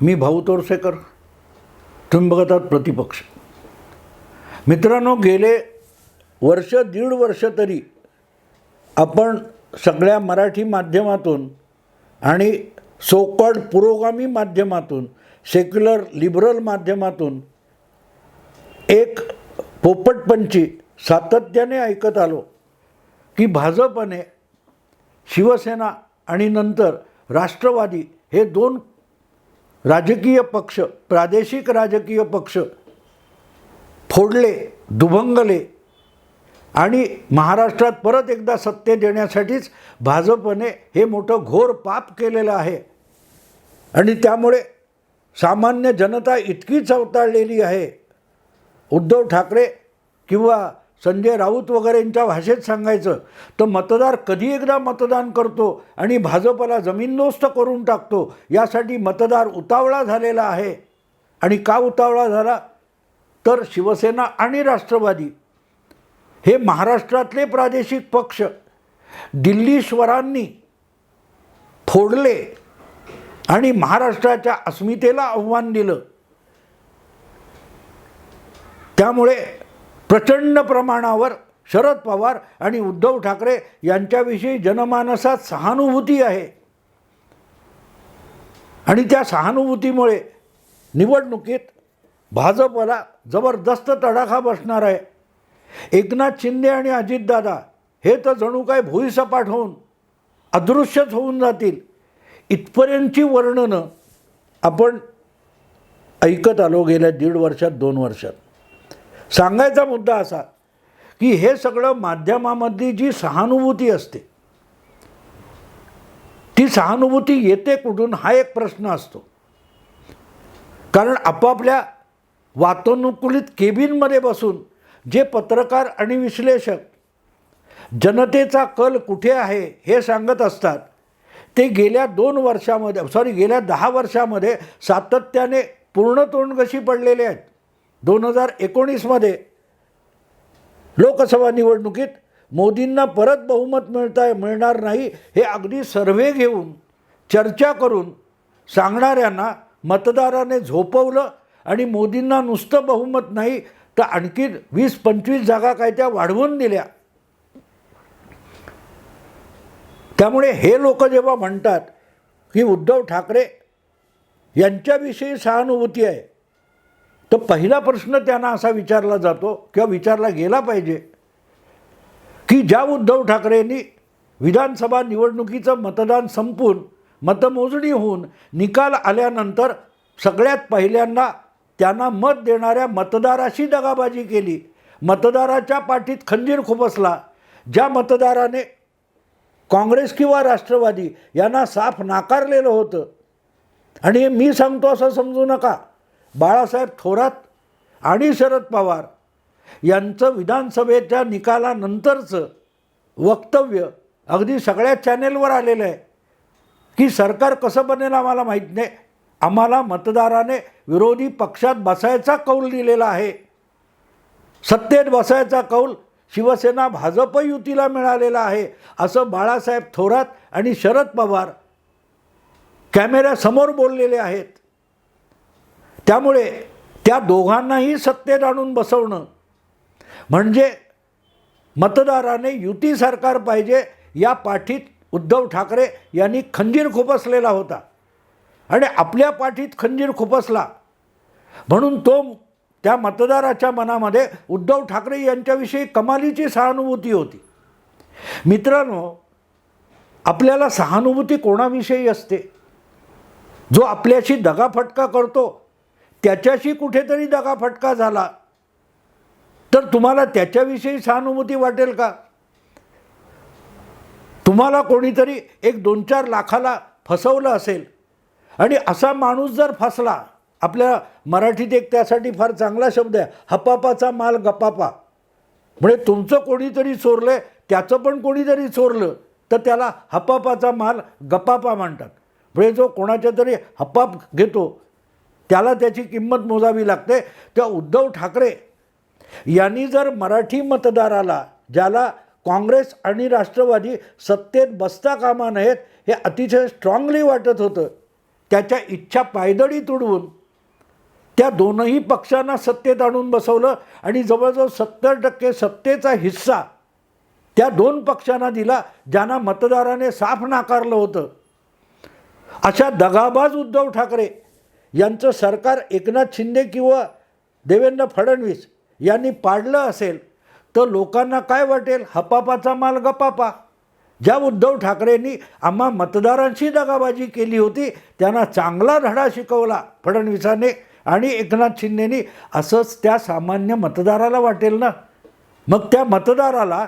मी भाऊ तोरसेकर. तुम्ही बघत आहात प्रतिपक्ष. मित्रांनो गेले वर्ष दीड वर्ष तरी आपण सगळ्या मराठी माध्यमातून आणि सोकॉल्ड पुरोगामी माध्यमातून सेक्युलर लिबरल माध्यमातून एक पोपटपंची सातत्याने ऐकत आलो की भाजपने शिवसेना आणि नंतर राष्ट्रवादी हे दोन राजकीय पक्ष प्रादेशिक राजकीय पक्ष फोडले दुभंगले आणि महाराष्ट्रात परत एकदा सत्ते देण्यासाठीच भाजपने हे मोठं घोर पाप केलेलं आहे. आणि त्यामुळे सामान्य जनता इतकी चवताळलेली आहे. उद्धव ठाकरे किंवा संजय राऊत वगैरेंच्या भाषेत सांगायचं तर मतदार कधी एकदा मतदान करतो आणि भाजपला जमीनदोस्त करून टाकतो यासाठी मतदार उतावळा झालेला आहे. आणि का उतावळा झाला? तर शिवसेना आणि राष्ट्रवादी. हे महाराष्ट्रातले प्रादेशिक पक्ष दिल्लीश्वरांनी फोडले आणि महाराष्ट्राच्या अस्मितेला आव्हान दिलं. त्यामुळे प्रचंड प्रमाणावर शरद पवार आणि उद्धव ठाकरे यांच्याविषयी जनमानसात सहानुभूती आहे. आणि त्या सहानुभूतीमुळे निवडणुकीत भाजपला जबरदस्त तडाखा बसणार आहे. एकनाथ शिंदे आणि अजितदादा हे तर जणू काय भुईसपाट होऊन अदृश्यच होऊन जातील. इथपर्यंतची वर्णनं आपण ऐकत आलो गेल्या दीड वर्षात दोन वर्षात. सांगायचा मुद्दा असा की हे सगळं माध्यमामधली जी सहानुभूती असते ती सहानुभूती येते कुठून हा एक प्रश्न असतो. कारण आपापल्या वातानुकूलित केबिनमध्ये बसून जे पत्रकार आणि विश्लेषक जनतेचा कल कुठे आहे हे सांगत असतात ते गेल्या दोन वर्षामध्ये सॉरी गेल्या दहा वर्षामध्ये सातत्याने पूर्ण तोंडगशी पडलेले आहेत. दोन हजार एकोणीसमध्ये लोकसभा निवडणुकीत मोदींना परत बहुमत मिळता मिळणार नाही हे अगदी सर्व्हे घेऊन चर्चा करून सांगणाऱ्यांना मतदाराने झोपवलं आणि मोदींना नुसतं बहुमत नाही तर आणखी वीस पंचवीस जागा काय त्या वाढवून दिल्या. त्यामुळे हे लोक जेव्हा म्हणतात की उद्धव ठाकरे यांच्याविषयी सहानुभूती आहे तर पहिला प्रश्न त्यांना असा विचारला जातो किंवा विचारला गेला पाहिजे की ज्या उद्धव ठाकरेंनी विधानसभा निवडणुकीचं मतदान संपून मतमोजणी होऊन निकाल आल्यानंतर सगळ्यात पहिल्यांदा त्यांना मत देणाऱ्या मतदाराशी दगाबाजी केली. मतदाराच्या पाठीत खंजीर खुपसला. ज्या मतदाराने काँग्रेस किंवा राष्ट्रवादी यांना साफ नाकारलेलं होतं. आणि मी सांगतो असं समजू नका. बाळासाहेब थोरात आणि शरद पवार यांचं विधानसभेच्या निकालानंतरचं वक्तव्य अगदी सगळ्या चॅनेलवर आलेलं आहे. की सरकार कसं बनेल आम्हाला माहीत नाही. आम्हाला मतदाराने विरोधी पक्षात बसायचा कौल दिलेला आहे. सत्तेत बसायचा कौल शिवसेना भाजप युतीला मिळालेला आहे असं बाळासाहेब थोरात आणि शरद पवार कॅमेऱ्यासमोर बोललेले आहेत. त्यामुळे त्या दोघांनाही सत्तेत आणून बसवणं. म्हणजे मतदाराने युती सरकार पाहिजे या पाठीत उद्धव ठाकरे यांनी खंजीर खुपसलेला होता. आणि आपल्या पाठीत खंजीर खुपसला. म्हणून तो त्या मतदाराच्या मनामध्ये उद्धव ठाकरे यांच्याविषयी कमालीची सहानुभूती होती. मित्रांनो आपल्याला सहानुभूती कोणाविषयी असते? जो आपल्याशी दगाफटका करतो त्याच्याशी कुठेतरी दगाफटका झाला. तर तुम्हाला त्याच्याविषयी सहानुभूती वाटेल का? तुम्हाला कोणीतरी एक दोन चार लाखाला फसवलं असेल आणि असा माणूस जर फसला आपल्या मराठीत एक त्यासाठी फार चांगला शब्द आहे हपापाचा माल गपापा. म्हणजे तुमचं कोणीतरी चोरलं त्याचं पण कोणीतरी चोरलं तर त्याला हपापाचा माल गपापा म्हणतात. म्हणजे जो कोणाच्या तरी हपाप घेतो त्याला त्याची किंमत मोजावी लागते. त्या उद्धव ठाकरे यांनी जर मराठी मतदाराला ज्याला काँग्रेस आणि राष्ट्रवादी सत्तेत बसता कामा नयेत हे अतिशय स्ट्रॉंगली वाटत होतं. त्याच्या इच्छा पायदळी तुडवून त्या दोनही पक्षांना सत्तेत आणून बसवलं आणि जवळजवळ सत्तर टक्के सत्तेचा हिस्सा त्या दोन पक्षांना दिला ज्यांना मतदाराने साफ नाकारलं होतं. अशा दगाबाज उद्धव ठाकरे यांचं सरकार एकनाथ शिंदे किंवा देवेंद्र फडणवीस यांनी पाडलं असेल तर लोकांना काय वाटेल? हपापाचा माल गपापा. ज्या उद्धव ठाकरेंनी आम्हा मतदारांशी दगाबाजी केली होती त्यांना चांगला धडा शिकवला फडणवीसाने आणि एकनाथ शिंदेनी. असंच त्या सामान्य मतदाराला वाटेल ना? मग त्या मतदाराला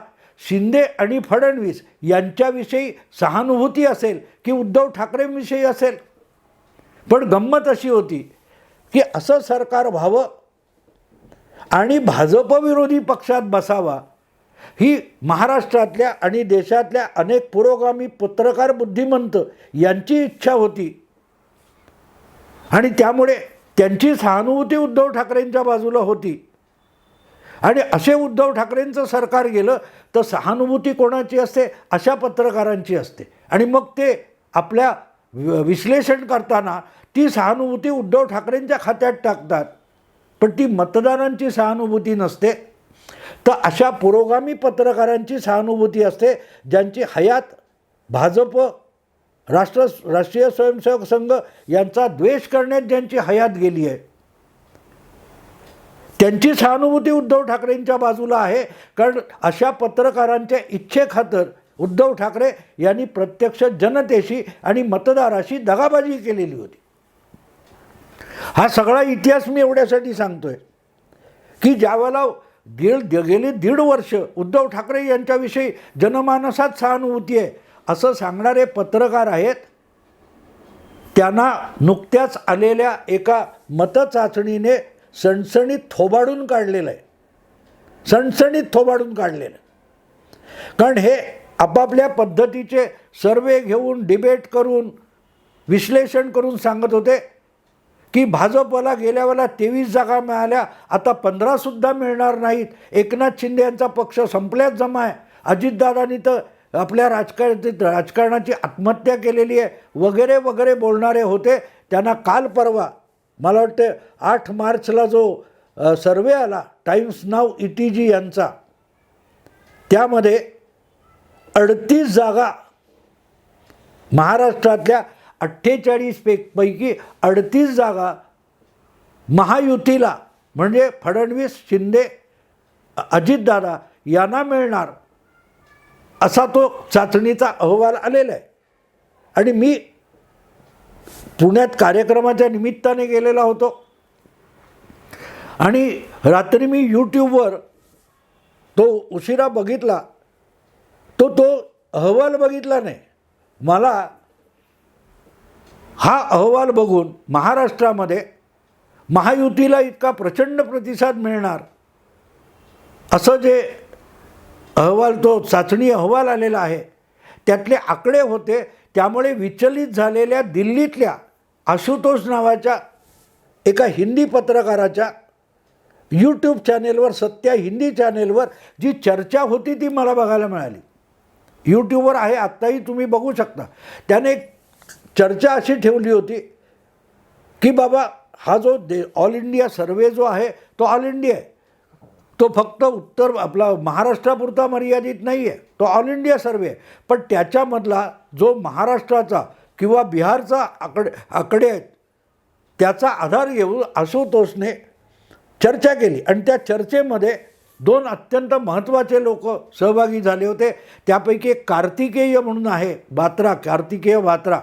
शिंदे आणि फडणवीस यांच्याविषयी सहानुभूती असेल की उद्धव ठाकरेंविषयी असेल? पण गंमत अशी होती की असं सरकार व्हावं आणि भाजपविरोधी पक्षात बसावा ही महाराष्ट्रातल्या आणि देशातल्या अनेक पुरोगामी पत्रकार बुद्धिमंत यांची इच्छा होती. आणि त्यामुळे त्यांची सहानुभूती उद्धव ठाकरेंच्या बाजूला होती. आणि असे उद्धव ठाकरेंचं सरकार गेलं तर सहानुभूती कोणाची असते? अशा पत्रकारांची असते. आणि मग ते आपल्या वि- विश्लेषण करताना ती सहानुभूती उद्धव ठाकरेंच्या खात्यात टाकतात. पण ती मतदारांची सहानुभूती नसते. तर अशा पुरोगामी पत्रकारांची सहानुभूती असते ज्यांची हयात भाजप राष्ट्र राष्ट्रीय स्वयंसेवक संघ यांचा द्वेष करण्यात ज्यांची हयात गेली आहे. त्यांची सहानुभूती उद्धव ठाकरेंच्या बाजूला आहे कारण अशा पत्रकारांच्या इच्छेखातर उद्धव ठाकरे यांनी प्रत्यक्ष जनतेशी आणि मतदाराशी दगाबाजी केलेली होती. हा सगळा इतिहास मी एवढ्यासाठी सांगतोय की ज्यावेळेला दीड गेली दीड वर्ष उद्धव ठाकरे यांच्याविषयी जनमानसात सहानुभूती आहे असं सांगणारे पत्रकार आहेत त्यांना नुकत्याच आलेल्या एका मतचाचणीने सणसणीत थोबाडून काढलेलं आहे. सणसणीत थोबाडून काढलेलं कारण हे आपापल्या पद्धतीचे सर्वे घेऊन डिबेट करून विश्लेषण करून सांगत होते की भाजपला गेल्या वेळेला तेवीस जागा मिळाल्या आता पंधरासुद्धा मिळणार नाहीत. एकनाथ शिंदे यांचा पक्ष संपल्याच जमा आहे. अजितदादांनी तर आपल्या राजकारण राजकारणाची आत्महत्या केलेली आहे. वगैरे वगैरे बोलणारे होते. त्यांना काल परवा मला वाटतं आठ मार्चला जो सर्वे आला टाईम्स नाव ई टी जी यांचा त्यामध्ये अडतीस जागा महाराष्ट्रातल्या अठ्ठेचाळीस पे पैकी अडतीस जागा महायुतीला म्हणजे फडणवीस शिंदे अजितदादा यांना मिळणार असा तो चाचणीचा अहवाल आलेला आहे. आणि मी पुण्यात कार्यक्रमाच्या निमित्ताने गेलेला होतो. आणि रात्री मी यूट्यूबवर तो उशिरा बघितला. तो तो अहवाल बघितला नाही. मला हा अहवाल बघून महाराष्ट्रामध्ये महायुतीला इतका प्रचंड प्रतिसाद मिळणार असं जे अहवाल तो चाचणी अहवाल आलेला आहे त्यातले आकडे होते त्यामुळे विचलित झालेल्या दिल्लीतल्या आशुतोष नावाच्या एका हिंदी पत्रकाराच्या यूट्यूब चॅनेलवर सत्या हिंदी चॅनेलवर जी चर्चा होती ती मला बघायला मिळाली. यूट्यूबवर आहे आत्ताही तुम्ही बघू शकता. त्याने चर्चा अशी ठेवली होती की बाबा हा जो दे ऑल इंडिया सर्वे जो आहे तो ऑल इंडिया आहे. तो फक्त उत्तर आपला महाराष्ट्रापुरता मर्यादित नाही आहे तो ऑल इंडिया सर्वे आहे. पण त्याच्यामधला जो महाराष्ट्राचा किंवा बिहारचा आकडे आकडे आहेत त्याचा आधार घेऊन आशुतोषने चर्चा केली. आणि त्या चर्चेमध्ये दोन अत्यंत महत्त्वाचे लोक सहभागी झाले होते. त्यापैकी एक कार्तिकेय म्हणून आहे बात्रा कार्तिकेय बात्रा.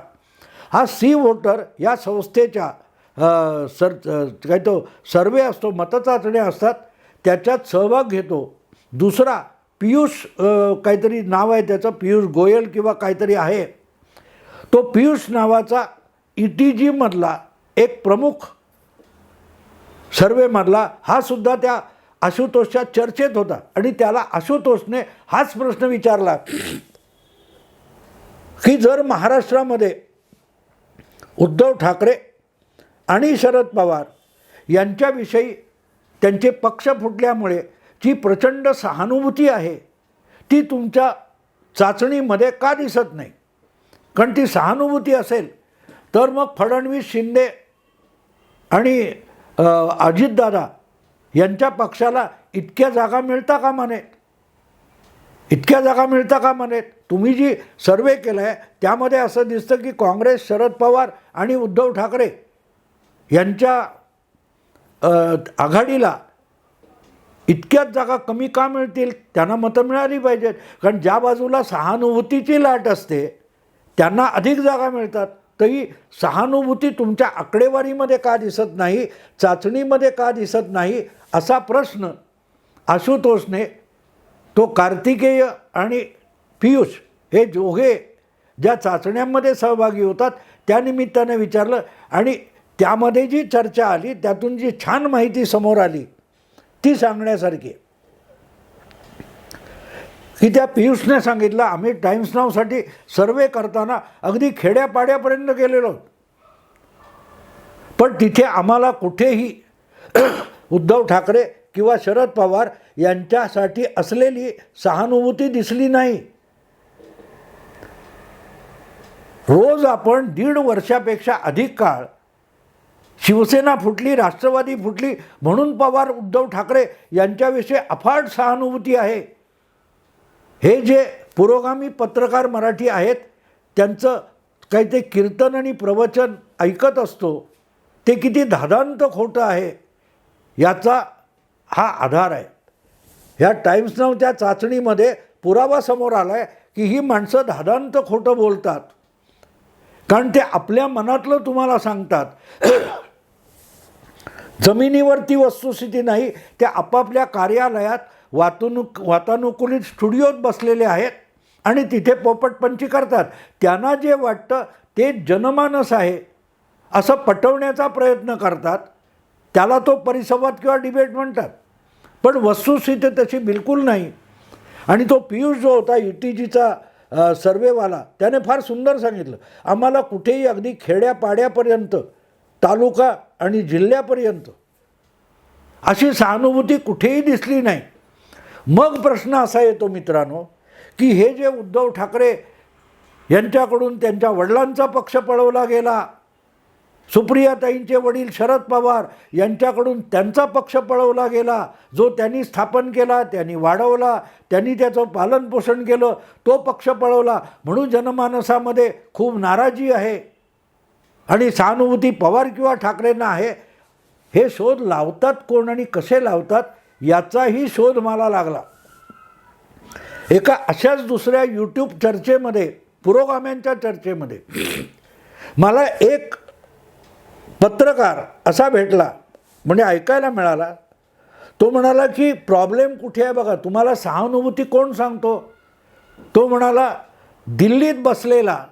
हा सी वोटर या संस्थेच्या सर काय तो सर्वे असतो मतचाचण्या असतात. त्याच्यात सहभाग घेतो. दुसरा पियुष काहीतरी नाव आहे त्याचं पियुष गोयल किंवा काहीतरी आहे. तो पियुष नावाचा ई टी जीमधला एक प्रमुख सर्वेमधला हा सुद्धा त्या आशुतोषच्या चर्चेत होता. आणि त्याला आशुतोषने हाच प्रश्न विचारला. की जर महाराष्ट्रामध्ये उद्धव ठाकरे आणि शरद पवार यांच्याविषयी त्यांचे पक्ष फुटल्यामुळे जी प्रचंड सहानुभूती आहे ती तुमच्या चाचणीमध्ये का दिसत नाही? कारण ती सहानुभूती असेल तर मग फडणवीस शिंदे आणि अजितदादा यांच्या पक्षाला इतक्या जागा मिळता का म्हणे इतक्या जागा मिळता का म्हणे तुम्ही जी सर्वे केला आहे त्यामध्ये असं दिसतं की काँग्रेस शरद पवार आणि उद्धव ठाकरे यांच्या आघाडीला इतक्याच जागा कमी का मिळतील त्यांना मतं मिळाली पाहिजेत. कारण ज्या बाजूला सहानुभूतीची लाट असते त्यांना अधिक जागा मिळतात. तरी सहानुभूती तुमच्या आकडेवारीमध्ये का दिसत नाही चाचणीमध्ये का दिसत नाही असा प्रश्न आशुतोषने तो कार्तिकेय आणि पियुष हे दोघे ज्या चाचण्यांमध्ये सहभागी होतात त्यानिमित्ताने विचारलं आणि त्यामध्ये जी चर्चा आली त्यातून जी छान माहिती समोर आली ती सांगण्यासारखी आहे. की त्या पियुषने सांगितलं. आम्ही टाइम्स नावसाठी सर्वे करताना अगदी खेड्यापाड्यापर्यंत गेलेलो. पण तिथे आम्हाला कुठेही उद्धव ठाकरे किंवा शरद पवार यांच्यासाठी असलेली सहानुभूती दिसली नाही. रोज आपण दीड वर्षापेक्षा अधिक काळ शिवसेना फुटली राष्ट्रवादी फुटली म्हणून पवार उद्धव ठाकरे यांच्याविषयी अफाट सहानुभूती आहे. हे जे पुरोगामी पत्रकार मराठी आहेत त्यांचं काही ते कीर्तन आणि प्रवचन ऐकत असतो ते किती धादांत खोटं आहे याचा हा आधार आहे. ह्या टाईम्स नाव त्या चाचणीमध्ये पुरावा समोर आला आहे की ही माणसं धादांत खोटं बोलतात. कारण ते आपल्या मनातलं तुम्हाला सांगतात. जमिनीवरती वस्तुस्थिती नाही ते आपापल्या कार्यालयात वातानुक वातानुकूलित स्टुडिओत बसलेले आहेत आणि तिथे पोपटपंची करतात. त्यांना जे वाटतं ते जनमानस आहे असं पटवण्याचा प्रयत्न करतात. त्याला तो परिसंवाद किंवा डिबेट म्हणतात. पण वस्तुस्थिती तशी बिलकुल नाही. आणि तो पियुष जो होता यू टी जीचा सर्वेवाला त्याने फार सुंदर सांगितलं. आम्हाला कुठेही अगदी खेड्यापाड्यापर्यंत तालुका आणि जिल्ह्यापर्यंत अशी सहानुभूती कुठेही दिसली नाही. मग प्रश्न असा येतो मित्रांनो की हे जे उद्धव ठाकरे यांच्याकडून त्यांच्या वडिलांचा पक्ष पळवला गेला सुप्रियाताईंचे वडील शरद पवार यांच्याकडून त्यांचा पक्ष पळवला गेला जो त्यांनी स्थापन केला त्यांनी वाढवला त्यांनी त्याचं पालनपोषण केलं तो पक्ष पळवला. म्हणून जनमानसामध्ये खूप नाराजी आहे. आणि सहानुभूती पवार किंवा ठाकरेंना आहे. हे शोध लावतात कोण आणि कसे लावतात? याचाही शोध मला लागला. एका अशाच दुसऱ्या यूट्यूब चर्चेमध्ये पुरोगाम्यांच्या चर्चेमध्ये मला एक पत्रकार असा भेटला म्हणजे ऐकायला मिळाला. तो म्हणाला की प्रॉब्लेम कुठे आहे बघा? तुम्हाला सहानुभूती कोण सांगतो? तो म्हणाला दिल्लीत बसलेला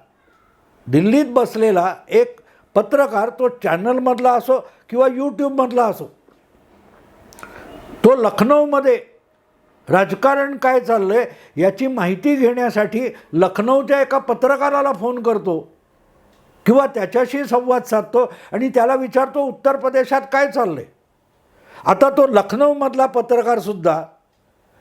दिल्लीत बसलेला एक पत्रकार तो चॅनलमधला असो किंवा यूट्यूबमधला असो तो लखनौमध्ये. राजकारण काय चाललं आहे याची माहिती घेण्यासाठी लखनौच्या एका पत्रकाराला फोन करतो. किंवा त्याच्याशी संवाद साधतो आणि त्याला विचारतो उत्तर प्रदेशात काय चाललं आहे आता तो लखनौमधला पत्रकारसुद्धा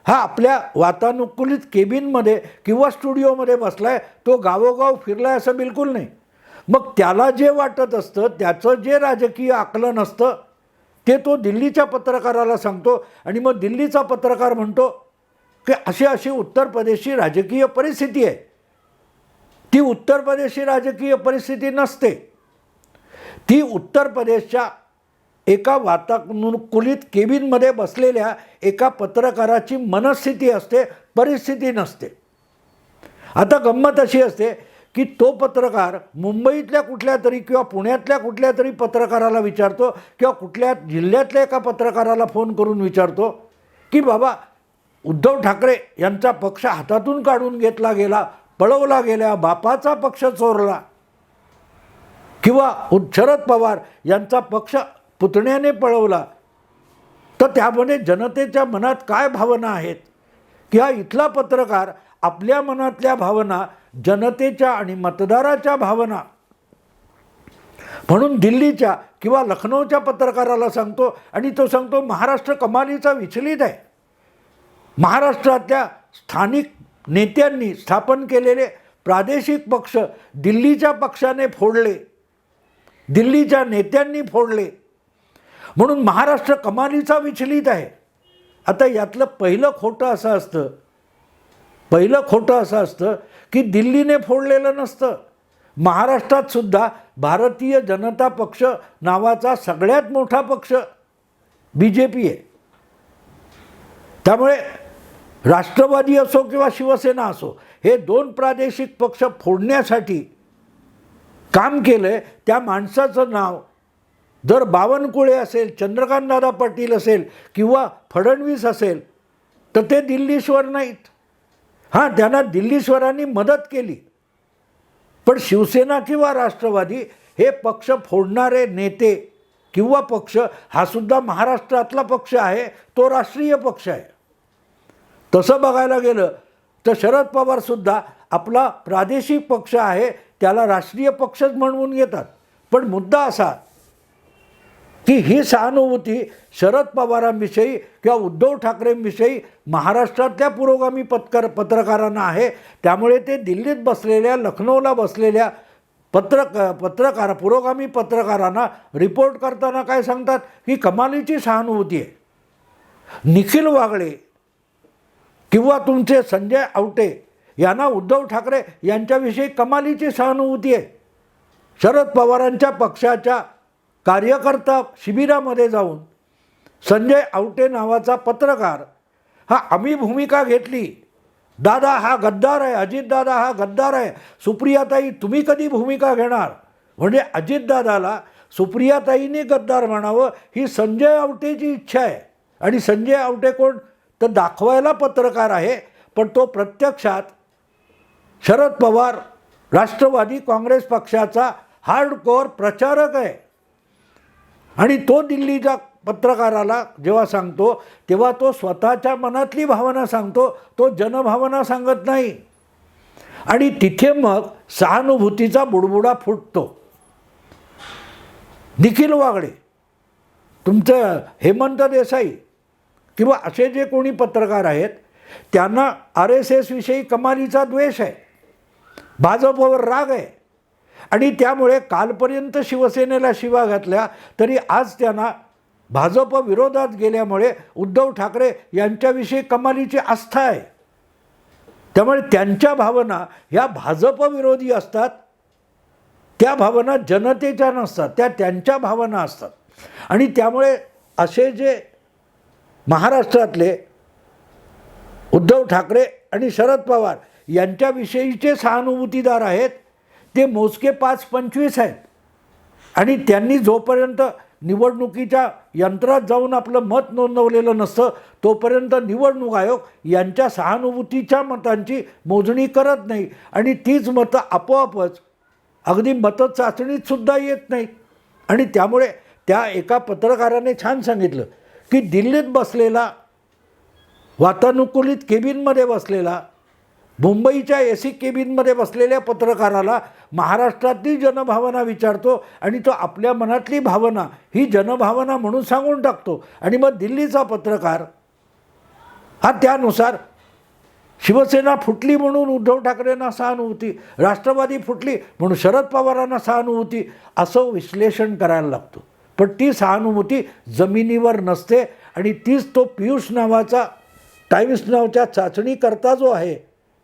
हा आपल्या वातानुकूलित केबिनमध्ये किंवा स्टुडिओमध्ये बसला आहे तो गावोगाव फिरला आहे असं बिलकुल नाही. मग त्याला जे वाटत असतं त्याचं जे राजकीय आकलन असतं ते तो दिल्लीच्या पत्रकाराला सांगतो आणि मग दिल्लीचा पत्रकार म्हणतो की अशी अशी उत्तर प्रदेशची राजकीय परिस्थिती आहे. ती उत्तर प्रदेशची राजकीय परिस्थिती नसते. ती उत्तर प्रदेशच्या एका वातानुकूलित केबिनमध्ये बसलेल्या एका पत्रकाराची मनस्थिती असते परिस्थिती नसते. आता गंमत अशी असते की तो पत्रकार मुंबईतल्या कुठल्या तरी किंवा पुण्यातल्या कुठल्या तरी पत्रकाराला विचारतो किंवा कुठल्या जिल्ह्यातल्या एका पत्रकाराला फोन करून विचारतो की बाबा उद्धव ठाकरे यांचा पक्ष हातातून काढून घेतला गेला पळवला गेला बापाचा पक्ष चोरला किंवा शरद पवार यांचा पक्ष पुतण्याने पळवला तर त्यामध्ये जनतेच्या मनात काय भावना आहेत? किंवा इथला पत्रकार आपल्या मनातल्या भावना जनतेच्या आणि मतदाराच्या भावना. म्हणून दिल्लीच्या किंवा लखनौच्या पत्रकाराला सांगतो आणि तो सांगतो महाराष्ट्र कमालीचा विचलित आहे. महाराष्ट्रातल्या स्थानिक नेत्यांनी स्थापन केलेले प्रादेशिक पक्ष दिल्लीच्या पक्षाने फोडले. दिल्लीच्या नेत्यांनी फोडले. म्हणून महाराष्ट्र कमालीचा विचलित आहे. आता यातलं पहिलं खोटं असं असतं पहिलं खोटं असं असतं की दिल्लीने फोडलेलं नसतं. महाराष्ट्रात सुद्धा भारतीय जनता पक्ष नावाचा सगळ्यात मोठा पक्ष बी जे पी आहे. त्यामुळे राष्ट्रवादी असो किंवा शिवसेना असो हे दोन प्रादेशिक पक्ष फोडण्यासाठी काम केलं आहे त्या माणसाचं नाव जर बावनकुळे असेल चंद्रकांतदादा पाटील असेल किंवा फडणवीस असेल तर ते दिल्लीश्वर नाहीत. हां त्यांना दिल्लीश्वरांनी मदत केली. पण शिवसेना किंवा राष्ट्रवादी हे पक्ष फोडणारे नेते किंवा पक्ष हा सुद्धा महाराष्ट्रातला पक्ष आहे तो राष्ट्रीय पक्ष आहे. तसं बघायला गेलं तर शरद पवारसुद्धा आपला प्रादेशिक पक्ष आहे त्याला राष्ट्रीय पक्षच म्हणवून घेतात पण मुद्दा असा की ही सहानुभूती शरद पवारांविषयी किंवा उद्धव ठाकरेंविषयी महाराष्ट्रातल्या पुरोगामी पत्रकार पत्रकारांना आहे. त्यामुळे ते दिल्लीत बसलेल्या लखनौला बसलेल्या पत्रक पत्रकार पुरोगामी पत्रकारांना रिपोर्ट करताना काय सांगतात? ही कमालीची सहानुभूती आहे. निखिल वागळे किंवा तुमचे संजय आवटे यांना उद्धव ठाकरे यांच्याविषयी कमालीची सहानुभूती आहे. शरद पवारांच्या पक्षाच्या कार्यकर्ता शिबिरामध्ये जाऊन संजय आवटे नावाचा पत्रकार हा आम्ही भूमिका घेतली. दादा हा गद्दार आहे अजितदादा हा गद्दार आहे. सुप्रियाताई तुम्ही कधी भूमिका घेणार? म्हणजे अजितदादाला सुप्रियाताईने गद्दार म्हणावं ही संजय आवटेची इच्छा आहे. आणि संजय आवटे कोण? तर दाखवायला पत्रकार आहे पण तो प्रत्यक्षात शरद पवार राष्ट्रवादी काँग्रेस पक्षाचा हार्डकोअर प्रचारक आहे. आणि तो दिल्लीच्या पत्रकाराला जेव्हा सांगतो तेव्हा तो स्वतःच्या मनातली भावना सांगतो तो जनभावना सांगत नाही. आणि तिथे मग सहानुभूतीचा बुडबुडा फुटतो. निखिल वागडे तुमचं हेमंत देसाई किंवा असे जे कोणी पत्रकार आहेत त्यांना आर एस एसविषयी कमालीचा द्वेष आहे. भाजपवर राग आहे. आणि त्यामुळे कालपर्यंत शिवसेनेला शिवा घातल्या तरी आज त्यांना भाजप विरोधात गेल्यामुळे उद्धव ठाकरे यांच्याविषयी कमालीची आस्था आहे. त्यामुळे त्यांच्या भावना ह्या भाजपविरोधी असतात त्या भावना जनतेच्या नसतात त्या त्यांच्या भावना असतात. आणि त्यामुळे असे जे महाराष्ट्रातले उद्धव ठाकरे आणि शरद पवार यांच्याविषयीचे सहानुभूतीदार आहेत ते मोजके पाच पंचवीस आहेत. आणि त्यांनी जोपर्यंत निवडणुकीच्या यंत्रात जाऊन आपलं मत नोंदवलेलं नसतं तोपर्यंत निवडणूक आयोग यांच्या सहानुभूतीच्या मतांची मोजणी करत नाही. आणि तीच मतं आपोआपच अगदी मतं चाचणीतसुद्धा येत नाही. आणि त्यामुळे त्या एका पत्रकाराने छान सांगितलं की दिल्लीत बसलेला वातानुकूलित केबिनमध्ये बसलेला मुंबईच्या ए सी केबिनमध्ये बसलेल्या पत्रकाराला महाराष्ट्रातली जनभावना विचारतो आणि तो आपल्या मनातली भावना ही जनभावना म्हणून सांगून टाकतो. आणि मग दिल्लीचा पत्रकार हा त्यानुसार शिवसेना फुटली म्हणून उद्धव ठाकरेंना सहानुभूती राष्ट्रवादी फुटली म्हणून शरद पवारांना सहानुभूती असं विश्लेषण करायला लागतो. पण ती सहानुभूती जमिनीवर नसते आणि तीच तो पियुष नावाचा टाईम्स नावच्या चाचणीकर्ता जो आहे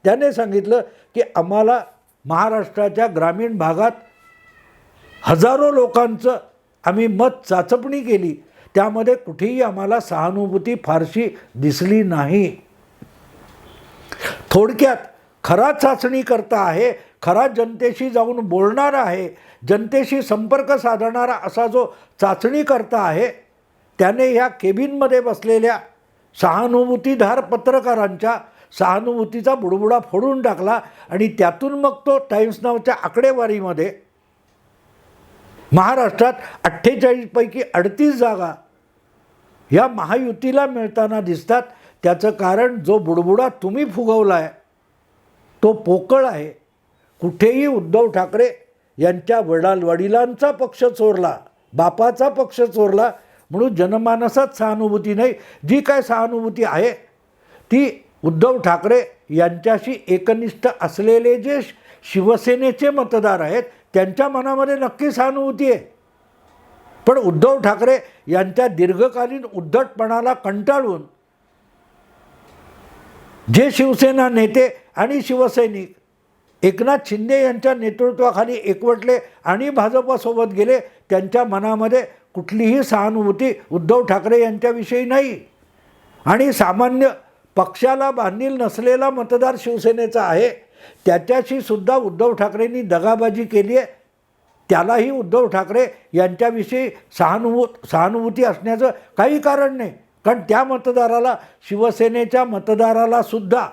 त्याने सांगितलं की आम्हाला महाराष्ट्राच्या ग्रामीण भागात हजारो लोकांचं आम्ही मत चाचपणी केली. त्यामध्ये कुठेही आम्हाला सहानुभूती फारशी दिसली नाही. थोडक्यात खरा चाचणी करता आहे खरा जनतेशी जाऊन बोलणार आहे जनतेशी संपर्क साधणारा असा जो चाचणी करता आहे त्याने ह्या केबिनमध्ये बसलेल्या सहानुभूतीधार पत्रकारांच्या सहानुभूतीचा बुडबुडा फोडून टाकला आणि त्यातून मग तो टाइम्स नावच्या आकडेवारीमध्ये महाराष्ट्रात अठ्ठेचाळीसपैकी अडतीस जागा या महायुतीला मिळताना दिसतात. त्याचं कारण जो बुडबुडा तुम्ही फुगवला आहे तो पोकळ आहे. कुठेही उद्धव ठाकरे यांच्या वडाल वडिलांचा पक्ष चोरला बापाचा पक्ष चोरला म्हणून जनमानसात सहानुभूती नाही. जी काय सहानुभूती आहे ती उद्धव ठाकरे यांच्याशी एकनिष्ठ असलेले जे शिवसेनेचे मतदार आहेत त्यांच्या मनामध्ये नक्की सहानुभूती आहे. पण उद्धव ठाकरे यांच्या दीर्घकालीन उद्धटपणाला कंटाळून जे शिवसेना नेते आणि शिवसैनिक एकनाथ शिंदे यांच्या नेतृत्वाखाली एकवटले आणि भाजपासोबत गेले त्यांच्या मनामध्ये कुठलीही सहानुभूती उद्धव ठाकरे यांच्याविषयी नाही. आणि सामान्य पक्षाला बांधील नसलेला मतदार शिवसेनेचा आहे. त्याच्याशी सुद्धा उद्धव ठाकरेंनी दगाबाजी केली आहे. त्यालाही उद्धव ठाकरे यांच्याविषयी सहानुभूत सहानुभूती असण्याचं काही कारण नाही. कारण त्या मतदाराला शिवसेनेच्या मतदाराला सुद्धा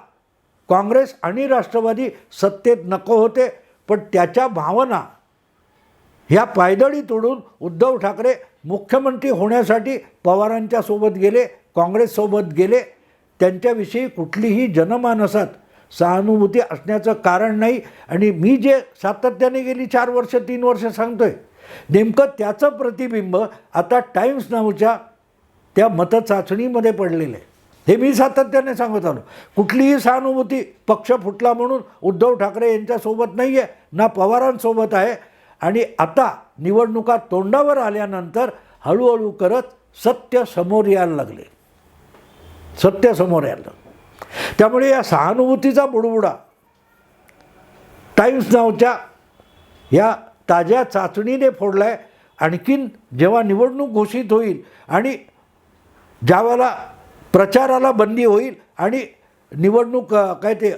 काँग्रेस आणि राष्ट्रवादी सत्तेत नको होते. पण त्याच्या भावना ह्या पायदळी तोडून उद्धव ठाकरे मुख्यमंत्री होण्यासाठी पवारांच्या सोबत गेले काँग्रेससोबत गेले. त्यांच्याविषयी कुठलीही जनमानसात सहानुभूती असण्याचं कारण नाही. आणि मी जे सातत्याने गेली चार वर्ष तीन वर्ष सांगतोय नेमकं त्याचं प्रतिबिंब आता टाईम्स नावच्या त्या मतचाचणीमध्ये पडलेलं आहे. हे मी सातत्याने सांगत आलो. कुठलीही सहानुभूती पक्ष फुटला म्हणून उद्धव ठाकरे यांच्यासोबत नाही आहे ना पवारांसोबत आहे. आणि आता निवडणुका तोंडावर आल्यानंतर हळूहळू करत सत्य समोर यायला लागले. सत्य समोर आलं त्यामुळे या सहानुभूतीचा बुडबुडा टाइम्स नावच्या या ताज्या चाचणीने फोडला आहे आणखीन जेव्हा निवडणूक घोषित होईल आणि ज्यावेळेला प्रचाराला बंदी होईल आणि निवडणूक काय ते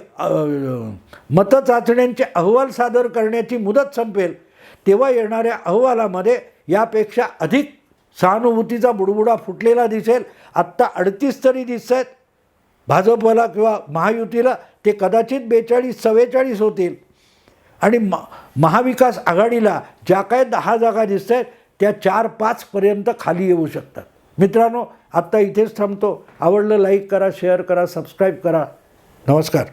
मतचाचण्यांचे अहवाल सादर करण्याची मुदत संपेल तेव्हा येणाऱ्या अहवालामध्ये यापेक्षा अधिक सहानुभूतीचा बुडबुडा फुटलेला दिसेल. आत्ता अडतीस तरी दिसत आहेत भाजपला किंवा महायुतीला ते कदाचित बेचाळीस चव्वेचाळीस होतील. आणि म महाविकास आघाडीला ज्या काय दहा जागा दिसत आहेत त्या चार पाचपर्यंत खाली येऊ शकतात. मित्रांनो आत्ता इथेच थांबतो. आवडलं लाईक करा शेअर करा सबस्क्राईब करा. नमस्कार.